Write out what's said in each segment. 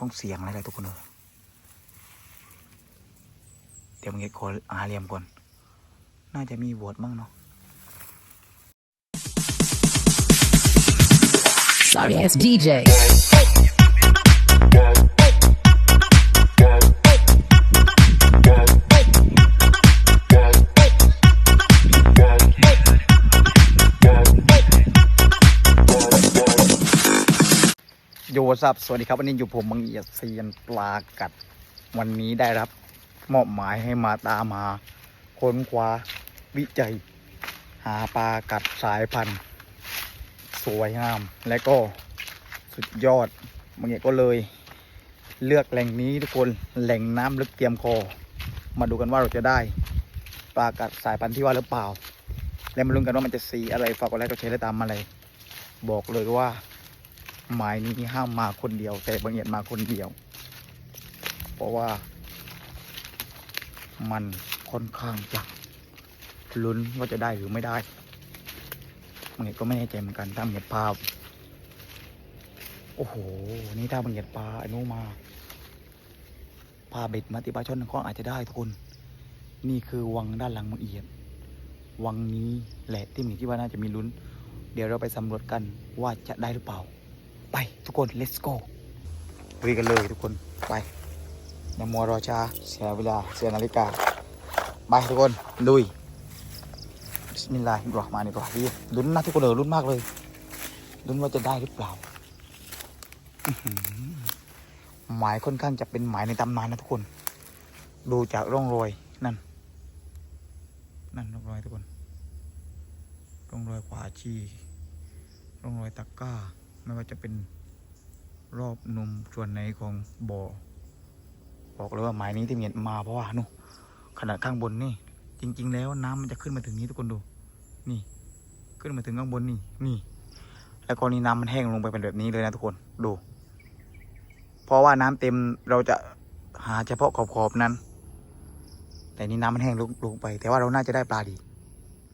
ต้องเสียงอะไรเลยทุกคนเลยเดี๋ยวมึงเก็ตขอหาเหลี่ยมก่อน น่าจะมีโหวตมั้งเนาะ Sorry ass DJ. สับ สวัสดีครับ วันนี้อยู่ผมบังเอียดเซียนปลากัด วันนี้ได้รับมอบหมายให้มาตามหาค้นคว้าวิจัย หาปลากัดสายพันธุ์ สวยงาม และก็สุดยอดบางอย่างก็เลย เลือกแหล่งนี้ทุกคนแหล่งน้ำลึกเตรียมคอ มาดูกันว่าเราจะได้ปลากัดสายพันธุ์ที่ว่าหรือเปล่า และมาลุ้นกันว่ามันจะสีอะไรฝากกดไลค์กดแชร์และตามมาเลย บอกเลยว่า หมายนี้ห้ามมาคนเดียว แต่บางเอียดมาคนเดียว เพราะว่า มันค่อนข้างจะลุ้นว่าจะได้หรือไม่ได้บางเอียดก็ไม่แน่ใจเหมือนกันถ้าบางเอียดภาโอ้โห นี่ถ้าบางเอียดปลาไอ้นู้มาพาเบ็ดมาติปลาช่อนก็อาจจะได้ทุกคน นี่คือวังด้านหลังบางเอียด วังนี้แหละที่มีที่ว่าน่าจะมีลุ้น เดี๋ยวเราไปสำรวจกันว่าจะได้หรือเปล่า ไปทุกคน let's go ลุยกันเลยทุกคนไปอย่ามัวรอช้าเสียเวลาเสียนาฬิกา ไปทุกคนลุยบิสมิลลาฮิรเราะห์มานิรเราะฮีมลุ้นนะทุกคนเลยลุ้นมากเลยลุ้นว่าจะได้หรือเปล่าอื้อหือหมายค่อนข้างจะเป็นหมายในตำนานนะทุกคน ดูจากร่องรอยนั่น นั่นร่องรอยทุกคน ร่องรอยขวาชีร่องรอยตะกร้า ไม่ว่าจะเป็นรอบนมส่วนไหนของบ่อ บอกเลยว่าหมายนี้ที่เมียนมาเพราะว่านู่ขนาดข้างบนนี่ จริง ๆ แล้วน้ำมันจะขึ้นมาถึงนี้ทุกคนดู นี่ ขึ้นมาถึงข้างบนนี่นี่ แล้วก็นี่น้ำมันแห้งลงไปเป็นแบบนี้เลยนะทุกคนดู เพราะว่าน้ำเต็มเราจะหาเฉพาะขอบๆนั้น แต่นี่น้ำมันแห้งลงลงไป แต่ว่าเราน่าจะได้ปลาดี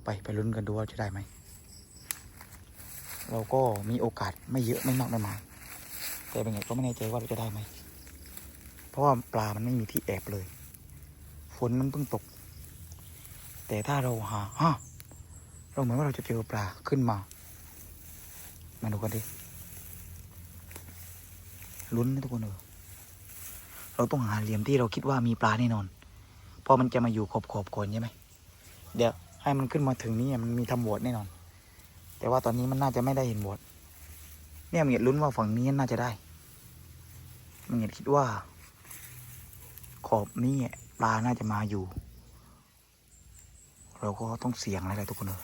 ไปไปลุ้นกันดูว่าจะได้ไหม เราก็มีโอกาสไม่เยอะไม่มากไม่มายแต่เป็นไงก็ไม่แน่ใจว่าเราจะได้ไหม เพราะว่าปลามันไม่มีที่แอบเลย ฝนมันเพิ่งตก แต่ถ้าเราหาฮะเราเหมือนว่าเราจะเจอปลาขึ้นมา มาดูกันดิลุ้นนะทุกคนเออเราต้องหาเหลี่ยมที่เราคิดว่ามีปลาแน่นอน เพราะมันจะมาอยู่ขอบขอบๆก่อนใช่ไหม เดี๋ยวให้มันขึ้นมาถึงนี่มันมีทำโหวตแน่นอน แต่ว่าตอนนี้มันน่าจะไม่ได้เห็นโหวตเนี่ยมึงเห็นลุ้นว่าฝั่งนี้น่าจะได้มึงเห็นคิดว่า ขอบนี้ปลาน่าจะมาอยู่ เราก็ต้องเสี่ยงอะไรทุกคนเลย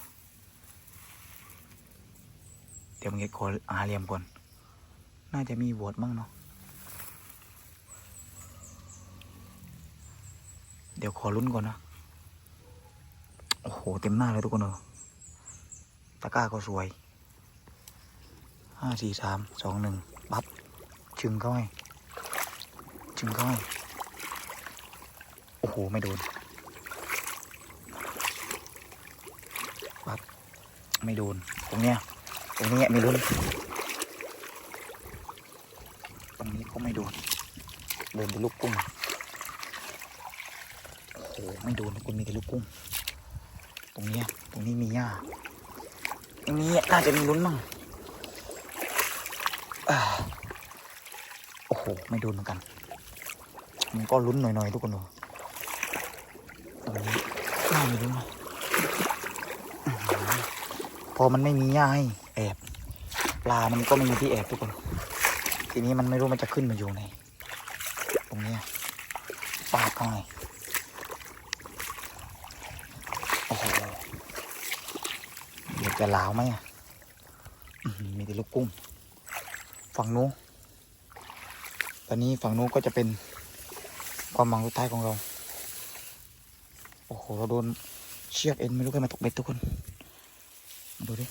เดี๋ยวมึงเห็นขอหาเหลี่ยมก่อน น่าจะมีโหวตบ้างเนาะเดี๋ยวขอลุ้นก่อนนะ โอ้โห เต็มหน้าเลยทุกคนเออ ตะกร้าก็สวยห้าสี่สามสองหนึ่งปั๊บชึงเข้าให้ชึงเข้าให้โอ้โห ไม่โดนปั๊บไม่โดน ตรงเนี้ยตรงเนี้ยไม่โดนตรงนี้ก็ไม่โดนโดนแต่ลูกกุ้งโอ้โห ไม่โดนคุณมีแต่ลูกกุ้ง ตรงเนี้ยตรงนี้มีหญ้า ตรงนี้น่าจะมีลุ้นมั่งโอ้โห ไม่โดนเหมือนกัน มันก็ลุ้นหน่อยๆทุกคนเลยตรงนี้น่ามีลุ้นมั้งพอมันไม่มีหญ้าให้แอบปลามันก็ไม่มีที่แอบทุกคน ทีนี้มันไม่รู้มันจะขึ้นมาอยู่ไหน ตรงนี้ปาดเข้าไง โอ้โหเดี๋ยว จะลาวไหมอะมีแต่ลูกกุ้ง ฝั่งนู้นตอนนี้ฝั่งนู้นก็จะเป็นความหวังสุดท้ายของเรา โอ้โห เราโดนเชือกเอ็นไม่รู้ใครมาตกเบ็ดทุกคน ดูดิ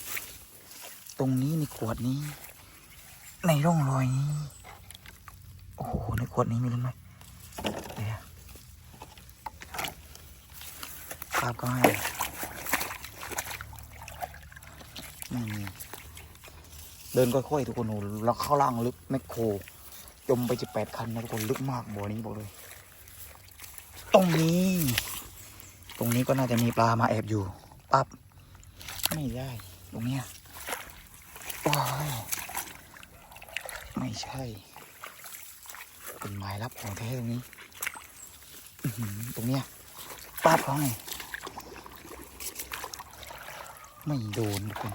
ตรงนี้ในขวดนี้ ในร่องรอยนี้ โอ้โห ในขวดนี้มีรู้ไหมเดี๋ยวภาพก็ให้ไม่มี เดินค่อยๆทุกคนโอ้โหแล้วเข้าล่างลึกแมคโคร จมไปสิบแปดคันนะทุกคนลึกมากบ่อนี้บอกเลย ตรงนี้ ตรงนี้ก็น่าจะมีปลามาแอบอยู่ปั๊บไม่ได้ ตรงเนี้ยไม่ใช่ เป็นหมายลับของแท้ตรงนี้ตรงเนี้ยปั๊บเขาไงไม่โดนทุกคน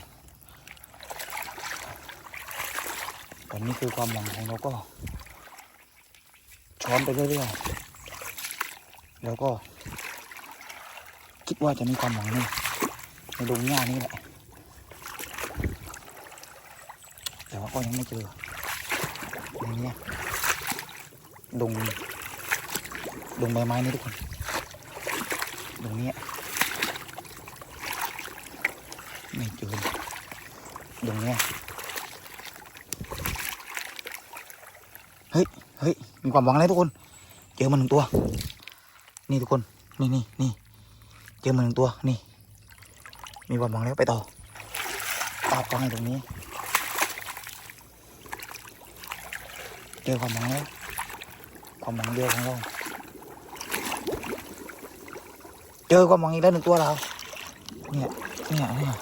ตอนนี้คือความหวังของเราก็ ช้อนไปเรื่อยๆแล้วก็ คิดว่าจะมีความหวังในในดงหญ้านี่แหละ แต่ว่าก็ยังไม่เจอในนี้ดงดงใบไม้นี่ทุกคนดงนี้ไม่เจอดงนี้ยเฮ้ยเฮ้ยมีความหวังอะไรทุกคน เจอมันหนึ่งตัว นี่ทุกคน นี่นี่นี่เจอมันหนึ่งตัวนี่ มีความหวังแล้วไปต่อตาฟังตรงนี้ เจอความหวังแล้วความหวังเดียวของเราเจอความหวังอีกแล้วหนึ่งตัวเราเนี่ยเนี่ยเนี่ย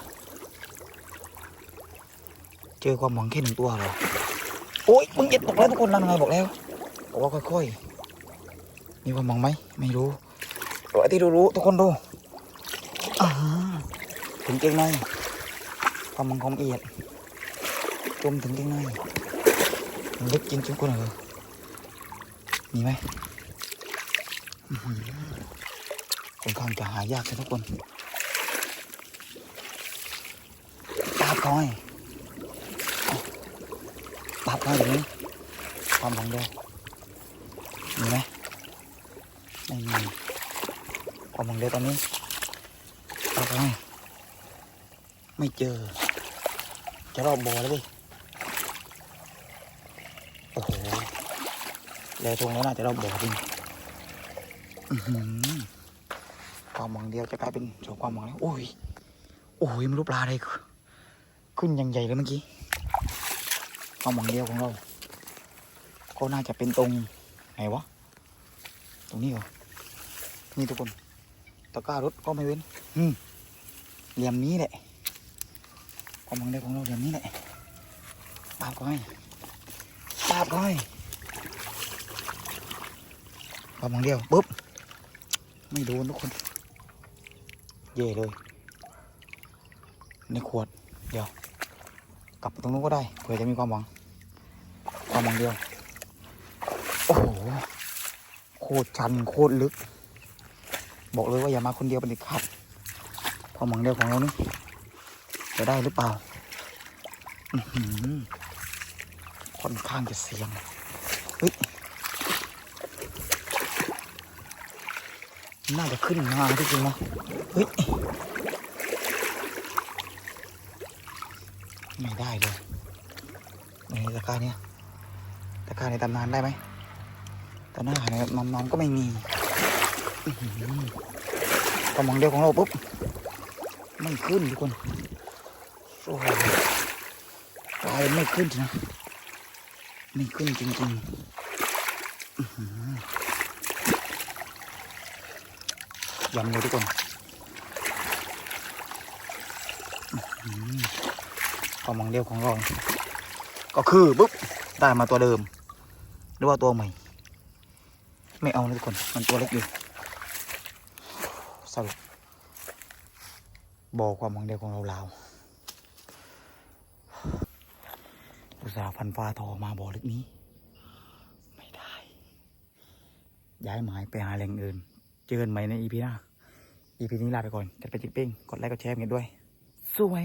เจอความหวังแค่หนึ่งตัวเหรอ โอ้ยมึงเย็ดบอกแล้วทุกคนนั่นไงบอกแล้วบอกว่าค่อยๆมีความหวังไหมไม่รู้แต่ที่รู้ๆทุกคนดูอ่าถึงเกงในความหวังของเอียดจมถึงเกงในมันลึกจริงทุกคนเหรอมีไหมอื้อหือค่อนข้างจะหายากนะทุกคนตาบเขาให้เอา ตาบเขาอย่างนี้ความหวังเดียวมีไหมไม่มีความหวังเดียวตอนนี้เอาไปไม่เจอ จะรอบบ่อแล้วดิโอ้โหแล้วตรงนี้น่าจะรอบบ่อจริงความหวังเดียวจะกลายเป็นสองความหวังแล้วโอ้ยโอ้ยไม่รู้ปลาอะไรขึ้นอย่างใหญ่เลยเมื่อกี้ ความหวังเดียวของเรา ก็น่าจะเป็นตรงไหนวะ ตรงนี้เหรอ นี่ทุกคน ตะกร้ารถก็ไม่เว้น อืม เหลี่ยมนี้แหละ ความหวังเดียวของเราเหลี่ยมนี้แหละปาบก็ให้ปาบก็ให้ความหวังเดียวปุ๊บ ไม่โดนทุกคน เย่เลย ในขวด เดี๋ยว กลับตรงนู้นก็ได้ เผื่อจะมีความหวัง ความหวังเดียว โอ้โห โคตรชันโคตรลึก บอกเลยว่าอย่ามาคนเดียวเป็นเด็ดขาดความหวังเดียวของเรานี่จะได้หรือเปล่าค่อนข้างจะเสี่ยงเฮ้ยน่าจะขึ้นมาที่จริงนะเฮ้ยไม่ได้เลยในตะกร้าเนี่ย ตะกร้าในตำนานได้ไหมต่หน้าในตำนานก็ไม่มีกำลังเดียวของเราปุ๊บไม่ขึ้นทุกคนโอ้โหกลายเป็นไม่ขึ้นนะไม่ขึ้นจริงๆยำเลยทุกคนอื้อหือความหวังเดียวของเรา ก็คือปุ๊บได้มาตัวเดิม หรือว่าตัวใหม่ ไม่เอานะทุกคน มันตัวเล็กอยู่สรุปบอกความหวังเดียวของเราลาวอุตส่าห์พันฟ้าทอมาบ่อเล็กนี้ ไม่ได้ ย้ายหมายไปหาแหล่งอื่น เจอกันใหม่ในอีพีหน้าอีพีนี้ลาไปก่อนจัดไปจิ๊กเป้งกดไลค์กดแชร์กันด้วย สวย